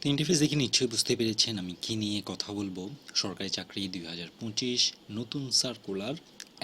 তো ইন্টারফেস দেখে নিশ্চয়ই বুঝতে পেরেছেন আমি কি নিয়ে কথা বলব। সরকারি চাকরি দুই হাজার পঁচিশ, নতুন সার্কুলার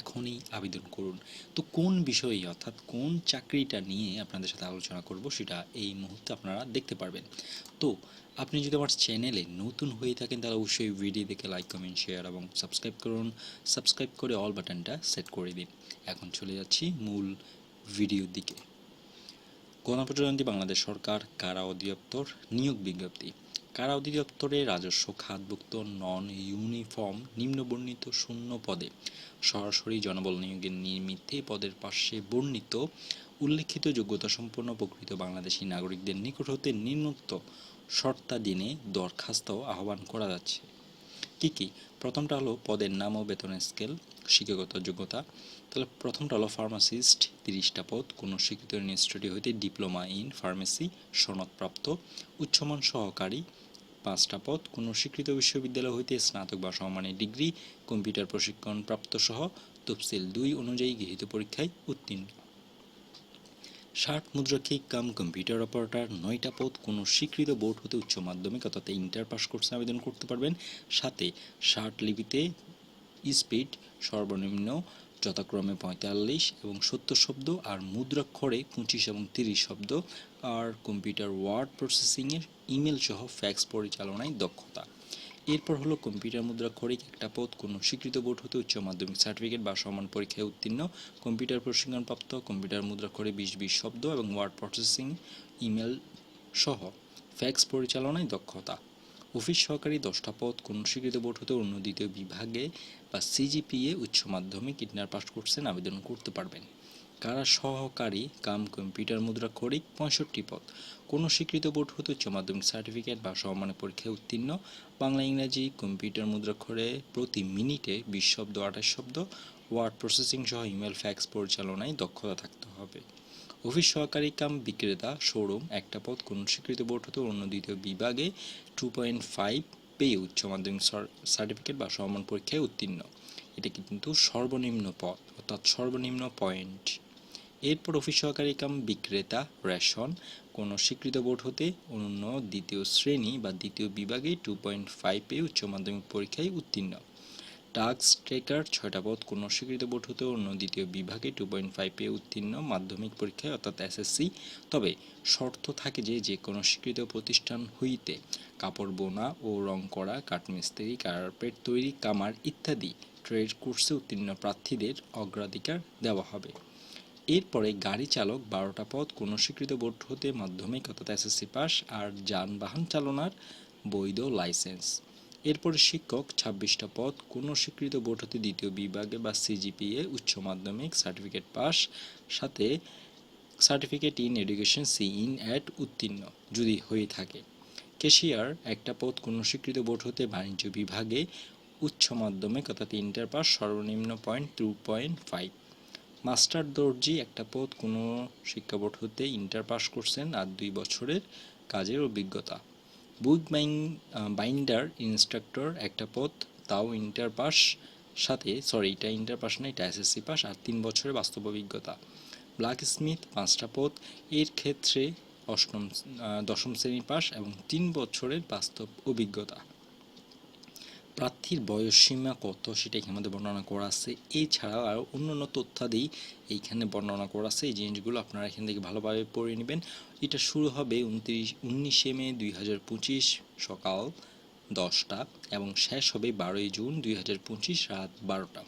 এখনই আবেদন করুন। তো কোন বিষয়ে অর্থাৎ কোন চাকরিটা নিয়ে আপনাদের সাথে আলোচনা করব সেটা এই মুহূর্তে আপনারা দেখতে পারবেন। তো আপনি যদি আমার চ্যানেলে নতুন হয়ে থাকেন তাহলে অবশ্যই ভিডিও দেখে লাইক কমেন্ট শেয়ার এবং সাবস্ক্রাইব করুন। সাবস্ক্রাইব করে অল বাটনটা সেট করে দিন। এখন চলে যাচ্ছি মূল ভিডিওর দিকে। গণপ্রজাতন্ত্রী বাংলাদেশ সরকার, কারা অধিদপ্তর, নিয়োগ বিজ্ঞপ্তি। কারা অধিদপ্তরে রাজস্ব খাতভুক্ত নন ইউনিফর্ম নিম্নবর্ণিত শূন্য পদে? সরাসরি জনবল নিয়োগের নিমিত্তে পদের পাশে বর্ণিত, উল্লেখিত যোগ্যতা সম্পন্ন প্রকৃত বাংলাদেশী নাগরিকদের নিকট হতে নিম্নোক্ত শর্তাধীনে দরখাস্ত আহ্বান করা যাচ্ছে। কি কি? প্রথমটা হলো পদের নাম ও বেতনের স্কেল শিক্ষাগত যোগ্যতা। তাহলে প্রথমটা হলো ফার্মাসিস্ট তিরিশটা পদ, কোনো স্বীকৃত ইনস্টিটিউট হইতে ডিপ্লোমা ইন ফার্মেসি সনদপ্রাপ্ত, উচ্চমান সহকারী। পাঁচটা পদ, কোনো স্বীকৃত বিশ্ববিদ্যালয় হইতে স্নাতক বা সমমানের ডিগ্রি, কম্পিউটার প্রশিক্ষণ প্রাপ্ত সহ, তফসিল দুই অনুযায়ী গৃহীত পরীক্ষায় উত্তীর্ণ। ষাট মুদ্রাক্ষিক কাম কম্পিউটার অপারেটর, নয়টা পদ, কোনো স্বীকৃত বোর্ড হতে উচ্চ মাধ্যমিক, অর্থাৎ ইন্টার পাস কোর্সে আবেদন করতে পারবেন। সাথে ষাট লিপিতে স্পিড, সর্বনিম্ন যথাক্রমে পঁয়তাল্লিশ এবং সত্তর শব্দ আর মুদ্রাক্ষরে পঁচিশ এবং তিরিশ শব্দ। আর কম্পিউটার ওয়ার্ড প্রসেসিংয়ের ইমেল সহ ফ্যাক্স পরিচালনায় দক্ষতা। এরপর হলো কম্পিউটার মুদ্রাক্ষরিক একটা পদ কোনো স্বীকৃত বোর্ড হতে উচ্চ মাধ্যমিক সার্টিফিকেট বা সমান পরীক্ষায় উত্তীর্ণ, কম্পিউটার প্রশিক্ষণপ্রাপ্ত, কম্পিউটার মুদ্রা মুদ্রাক্ষরে বিশ বিশ শব্দ এবং ওয়ার্ড প্রসেসিং ইমেল সহ ফ্যাক্স পরিচালনায় দক্ষতা। অফিস সহকারী দশটা পদ কোনো স্বীকৃত বোর্ড হতে অন্য দ্বিতীয় বিভাগে বা সিজিপিএ উচ্চ মাধ্যমিক ইন্টার পাস করছেন আবেদন করতে পারবেন। কারা সহকারী কাম কম্পিউটার মুদ্রাক্ষরিক পঁয়ষট্টি পদ। কোনো স্বীকৃত বোর্ড হতে উচ্চ মাধ্যমিক সার্টিফিকেট বা সমমানের পরীক্ষায় উত্তীর্ণ। বাংলা, ইংরাজি কম্পিউটার মুদ্রাক্ষরে প্রতি মিনিটে বিশ শব্দ, আঠাশ শব্দ, ওয়ার্ড প্রসেসিং সহ ইমেল, ফ্যাক্স পরিচালনায় দক্ষতা থাকতে হবে। অফিস সহকারী কাম বিক্রেতা, শোরুম, একটা পদ। কোনো স্বীকৃত বোর্ড হতে অন্য দ্বিতীয় বিভাগে টু পয়েন্ট ফাইভ পেয়ে উচ্চ মাধ্যমিক সার্টিফিকেট বা সমান পরীক্ষায় উত্তীর্ণ। এটা কিন্তু সর্বনিম্ন পদ, অর্থাৎ সর্বনিম্ন পয়েন্ট। এরপর অফিস সহকারী কাম বিক্রেতা, রেশন, কোনো স্বীকৃত বোর্ড হতে অন্য দ্বিতীয় শ্রেণি বা দ্বিতীয় বিভাগে টু পয়েন্ট ফাইভ উচ্চ মাধ্যমিক পরীক্ষায় উত্তীর্ণ। টাক্স ট্রেকার ছয়টা পদ, কোনো স্বীকৃত বোর্ড হতে অন্য দ্বিতীয় বিভাগে টু পয়েন্ট ফাইভ উত্তীর্ণ মাধ্যমিক পরীক্ষায়, অর্থাৎ এসএসসি তবে শর্ত থাকে যে যে কোনো স্বীকৃত প্রতিষ্ঠান হইতে কাপড় বোনা ও রং করা, কাঠমিস্ত্রি, কার্পেট তৈরি, কামার ইত্যাদি ট্রেড কোর্সে উত্তীর্ণ প্রার্থীদের অগ্রাধিকার দেওয়া হবে। এরপরে গাড়ি চালক বারোটা পদ কোনো স্বীকৃত বোর্ড হতে মাধ্যমিক অর্থাৎ এসএসসি পাস আর যানবাহন চালনার বৈধ লাইসেন্স। এরপরে শিক্ষক ছাব্বিশটা পদ কোনো স্বীকৃত বোর্ড হতে দ্বিতীয় বিভাগে বা সিজিপিএ উচ্চ মাধ্যমিক সার্টিফিকেট পাস, সাথে certificate in education C in Ed উত্তীর্ণ যদি হয়ে থাকে। কেশিয়ার একটা পদ কোনো স্বীকৃত বোর্ড হতে বাণিজ্য বিভাগে উচ্চ মাধ্যমিক অর্থাৎ ইন্টার পাস সর্বনিম্ন point two point five master দর্জি একটা পদ কোনো শিক্ষা বোর্ড হতে ইন্টার পাস করছেন আর দুই বছরের কাজের অভিজ্ঞতা। বুক বাইং বাইন্ডার ইনস্ট্রাক্টর একটা পদ, তাও ইন্টার পাস সাথে, সরি, এটা ইন্টার পাস না, এটা এসএসসি পাস আর তিন বছরের বাস্তব অভিজ্ঞতা। ব্ল্যাক স্মিথ পাঁচটা পদ, এর ক্ষেত্রে অষ্টম দশম শ্রেণি পাস এবং তিন বছরের বাস্তব অভিজ্ঞতা। প্রার্থীর বয়সসীমা কত সেটা এখানে মধ্যে বর্ণনা করা আছে। এছাড়াও আরও অন্য অন্য তথ্যাদি এইখানে বর্ণনা করা আছে। এই জিনিসগুলো আপনারা এখান থেকে ভালোভাবে পড়ে নেবেন। এটা শুরু হবে উনত্রিশ, উনিশে মে দুই হাজার পঁচিশ সকাল দশটা এবং শেষ হবে বারোই জুন দুই হাজার পঁচিশ রাত বারোটা।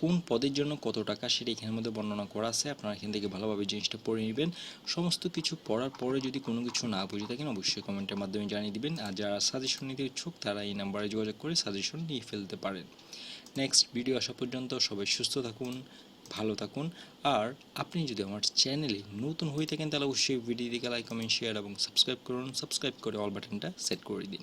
কোন পদের জন্য কত টাকা সেটা এখানের মধ্যে বর্ণনা করা আছে, আপনারা এখান থেকে ভালোভাবে জিনিসটা পড়ে নেবেন। সমস্ত কিছু পড়ার পরে যদি কোনো কিছু না বুঝে থাকেন, অবশ্যই কমেন্টের মাধ্যমে জানিয়ে দিবেন। আর যারা সাজেশন নিতে ইচ্ছুক, তারা এই নাম্বারে যোগাযোগ করে সাজেশন নিয়ে ফেলতে পারেন। নেক্সট ভিডিও আসা পর্যন্ত সবাই সুস্থ থাকুন, ভালো থাকুন। আর আপনি যদি আমার চ্যানেলে নতুন হয়ে থাকেন, তাহলে অবশ্যই ভিডিও দিকে লাইক কমেন্ট শেয়ার এবং সাবস্ক্রাইব করুন। সাবস্ক্রাইব করে অল বাটনটা সেট করে দিন।